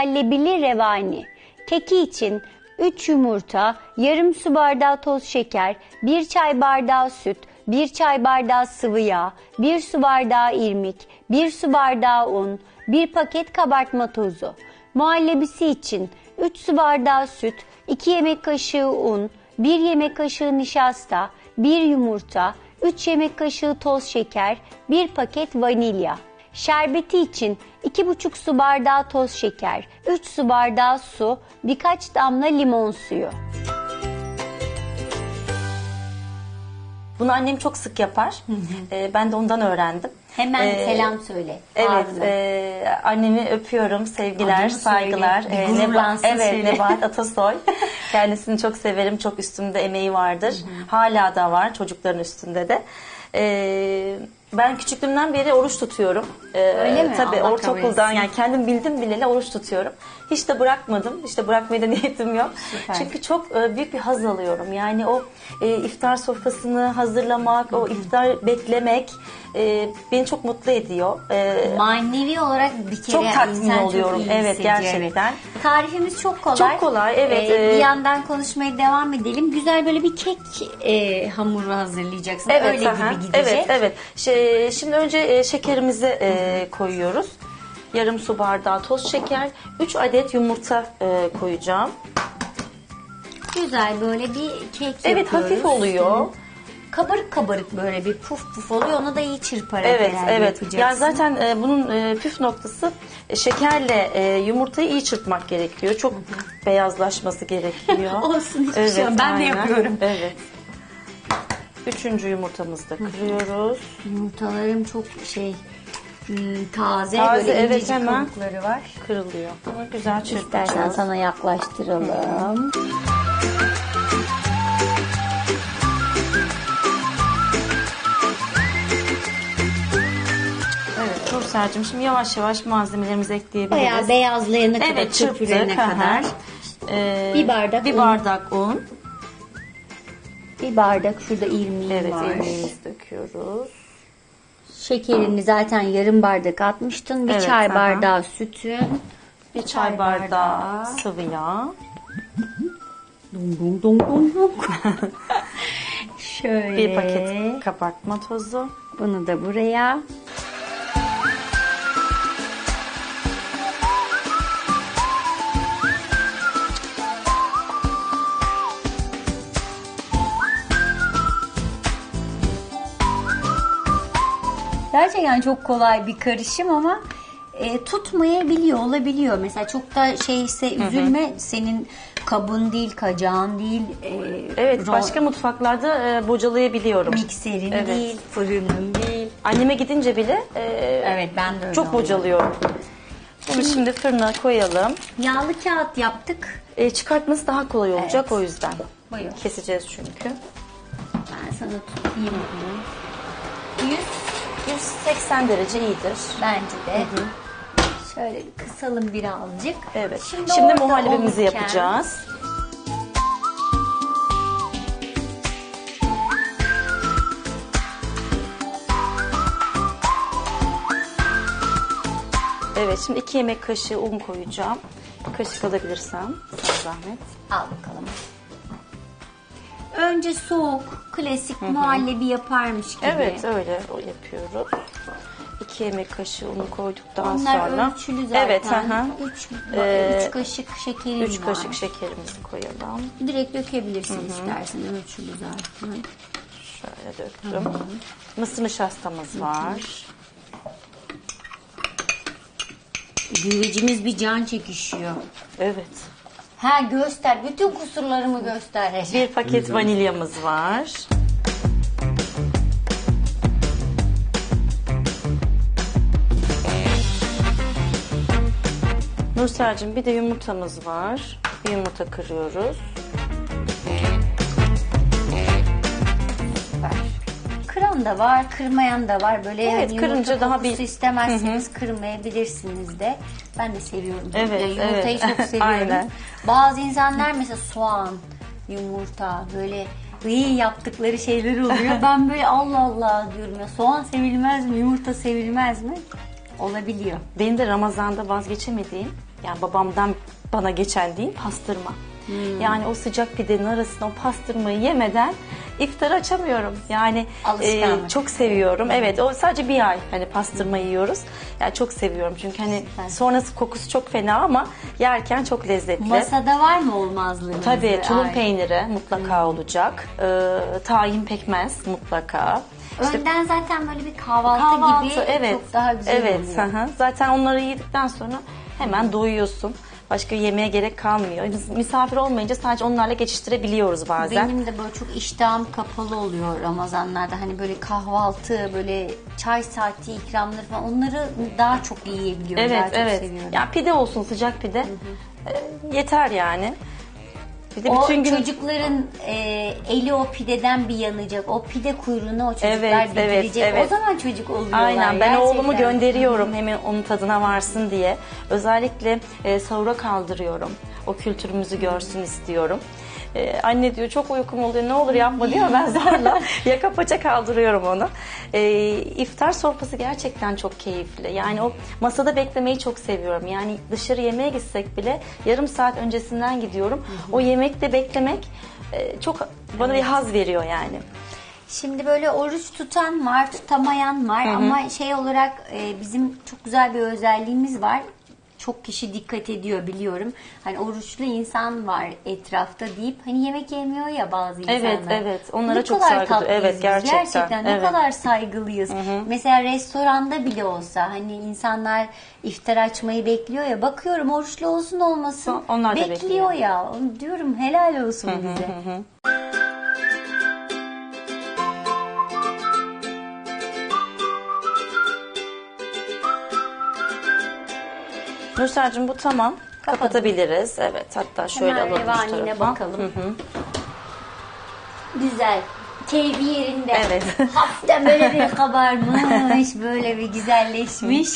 Lebili revani. Keki için 3 yumurta, yarım su bardağı toz şeker, 1 çay bardağı süt, 1 çay bardağı sıvı yağ, 1 su bardağı irmik, 1 su bardağı un, 1 paket kabartma tozu. Muhallebisi için 3 su bardağı süt, 2 yemek kaşığı un, 1 yemek kaşığı nişasta, 1 yumurta, 3 yemek kaşığı toz şeker, 1 paket vanilya. Şerbeti için 2,5 su bardağı toz şeker, 3 su bardağı su, birkaç damla limon suyu. Bunu annem çok sık yapar. Ee, ben de ondan öğrendim. Hemen Ee, selam söyle. Evet, e, annemi öpüyorum, sevgiler, Adını saygılar. söyle, Ee, Neba- gururlansın evet, seni. Nebahat Atasoy. Kendisini çok severim, çok üstümde emeği vardır. Hala da var, çocukların üstünde de. Ee, ben küçüklüğümden beri oruç tutuyorum. Ee, Öyle mi? Tabii Allah ortaokuldan yani kendim bildim bileli oruç tutuyorum. Hiç de bırakmadım. Hiç de bırakmaya da niyetim yok. Süper. Çünkü çok e, büyük bir haz alıyorum. Yani o e, iftar sofrasını hazırlamak, o iftar beklemek e, beni çok mutlu ediyor. E, Manevi olarak bir kere Çok tatmin insan oluyorum. Çok iyi Evet, hissediyor, gerçekten. Tarifimiz çok kolay. Çok kolay, evet, Ee, ee, bir yandan konuşmaya devam edelim. Güzel böyle bir kek e, hamuru hazırlayacaksın. Evet, Öyle aha. gibi gidecek. Evet, evet. Şey, şimdi önce e, şekerimizi e, koyuyoruz. Yarım su bardağı toz şeker, 3 adet yumurta e, koyacağım. Güzel böyle bir kek Evet, yapıyoruz. hafif oluyor. Kabarık kabarık böyle bir puf puf oluyor. Onu da iyi çırparak Evet, herhalde evet. yapacaksın. Yani zaten e, bunun e, püf noktası e, şekerle e, yumurtayı iyi çırpmak gerekiyor. Çok beyazlaşması gerekiyor. Olsun, hiçbir şey yok. Ben de yapıyorum. Evet. Üçüncü yumurtamızı da kırıyoruz. Yumurtalarım çok şey hmm, taze, Taze, böyle evet, incecik hemen. kabukları var. Kırılıyor. Ama güzel İstersen çırpacağız. sana yaklaştıralım. Evet Nursel'cim şimdi yavaş yavaş malzemelerimizi ekleyebiliriz. Bayağı beyazlayana kadar, Evet hı hı. kadar. Ee, Bir bardak un. bardak un. Bir bardak şurada irmiğim Evet var. irmiğimizi döküyoruz. Şekerini zaten yarım bardak atmıştın. Bir Evet, çay aha. bardağı sütün. Bir çay bardağı sıvı yağ. Dum dum dum dum dum. Şöyle. Bir paket kabartma tozu. Bunu da buraya. Gerçekten çok kolay bir karışım ama e, tutmayabiliyor, olabiliyor. Mesela çok da şeyse üzülme senin kabın değil, kacağın değil. e, Evet başka mutfaklarda e, bocalayabiliyorum. mikserin Evet. değil, fırının değil. Anneme gidince bile e, Evet ben de öyle çok bocalıyorum. Bunu şimdi fırına koyalım. Yağlı kağıt yaptık. E, çıkartması daha kolay olacak Evet. o yüzden. Buyur. Keseceğiz çünkü. Ben sana tutayım bunu. 100 180 derece iyidir. bence de. Şöyle bir kısalım birazcık. Evet. Şimdi, orada muhallebimizi olurken- yapacağız. Evet şimdi 2 yemek kaşığı un koyacağım. Kaşık alabilirsem sana zahmet. Al bakalım. Önce soğuk, klasik muhallebi yaparmış gibi. Evet öyle o yapıyoruz. 2 yemek kaşığı unu koyduktan Onlar sonra. ölçülü zaten. Evet. Hı hı. 3 Ee, kaşık şekerim 3 var. kaşık şekerimizi koyalım. Direkt dökebilirsin istersen ölçülü zaten. Şöyle döktüm. Mısır nişastamız var. Güvecimiz bir can çekişiyor. Evet. Ha göster. Bütün kusurlarımı göster. Bir paket vanilyamız var. Nursel'cim bir de yumurtamız var. Bir yumurta kırıyoruz. Kıran da var, kırmayan da var. Böyle Evet, yani kırınca daha bir- istemezseniz kırmayabilirsiniz de. Ben de seviyorum. Evet, Yani yumurtayı evet. çok seviyorum. Aynen. Bazı insanlar mesela soğan, yumurta böyle iyi yaptıkları şeyler oluyor. ben böyle Allah Allah diyorum ya soğan sevilmez mi, yumurta sevilmez mi? Olabiliyor. Benim de Ramazan'da vazgeçemediğim Yani babamdan bana geçen değil pastırma. Hmm. Yani o sıcak pidenin arasına o pastırmayı yemeden iftarı açamıyorum. Yani Alışkanlık. e, çok seviyorum. Evet o sadece bir ay hani pastırma yiyoruz. Yani çok seviyorum çünkü hani Süper. sonrası kokusu çok fena ama yerken çok lezzetli. Masada var mı olmazlığınız? Tabii tulum Ay. peyniri mutlaka olacak. Ee, tahin pekmez mutlaka. İşte Önden zaten böyle bir kahvaltı, kahvaltı gibi evet. çok daha güzel evet, oluyor. hı hı. Zaten onları yedikten sonra hemen doyuyorsun. Başka yemeğe gerek kalmıyor. Biz misafir olmayınca sadece onlarla geçiştirebiliyoruz bazen. Benim de böyle çok iştahım kapalı oluyor Ramazanlarda. Hani böyle kahvaltı, böyle çay saati ikramları falan onları daha çok yiyebiliyorum. daha Evet çok evet. seviyorum. Ya pide olsun sıcak pide. Ee, yeter yani. Bir de o bütün gün çocukların e, eli o pideden bir yanacak. O pide kuyruğunu o çocuklar Evet, evet, bitirecek. evet. O zaman çocuk oluyorlar. Aynen ben oğlumu gerçekten. gönderiyorum hemen onun tadına varsın diye. Özellikle e, sahura kaldırıyorum. O kültürümüzü görsün istiyorum. E, anne diyor çok uykum oluyor ne olur yapma diyor ben zorla yaka paça kaldırıyorum onu. E, iftar sofrası gerçekten çok keyifli. Yani o masada beklemeyi çok seviyorum. Yani dışarı yemeğe gitsek bile yarım saat öncesinden gidiyorum. O yemekte beklemek e, çok bana bir haz veriyor yani. Şimdi böyle oruç tutan var, tutamayan var ama şey olarak e, bizim çok güzel bir özelliğimiz var. Çok kişi dikkat ediyor biliyorum. Hani oruçlu insan var etrafta deyip hani yemek yemiyor ya bazı insanlar. Evet, evet. Onlara Ne çok kadar saygı tatlıyız duyuyorum. Evet, gerçekten. Gerçekten ne Evet. kadar saygılıyız. Mesela restoranda bile olsa hani insanlar iftar açmayı bekliyor ya bakıyorum oruçlu olsun olmasın Onlar bekliyor bekliyor. ya. Diyorum helal olsun bize. Nursel'cim bu tamam. Kapatabiliriz. Evet hatta şöyle Hemen alalım şu revanine tarafa. bakalım. Hı hı. Güzel. Keyfi yerinde. Evet. Hafiften böyle bir kabarmış, böyle bir güzelleşmiş.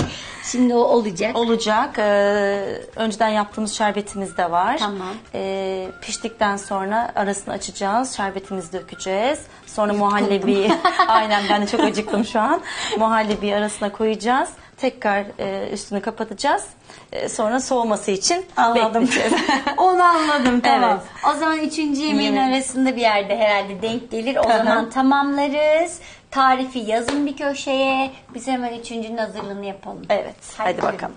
Şimdi o olacak. Olacak. Ee, önceden yaptığımız şerbetimiz de var. Tamam. Ee, piştikten sonra arasını açacağız. Şerbetimizi dökeceğiz. Sonra muhallebi. Aynen ben de çok acıktım şu an. Muhallebi arasına koyacağız. Tekrar e, üstünü kapatacağız. E, sonra soğuması için Anladım. bekleyeceğiz. Onu anladım tamam. O zaman üçüncü yemeğin arasında bir yerde herhalde denk gelir. O zaman tamamlarız. Tarifi yazın bir köşeye. Biz hemen üçüncünün hazırlığını yapalım. evet. Hadi Hadi, bakalım.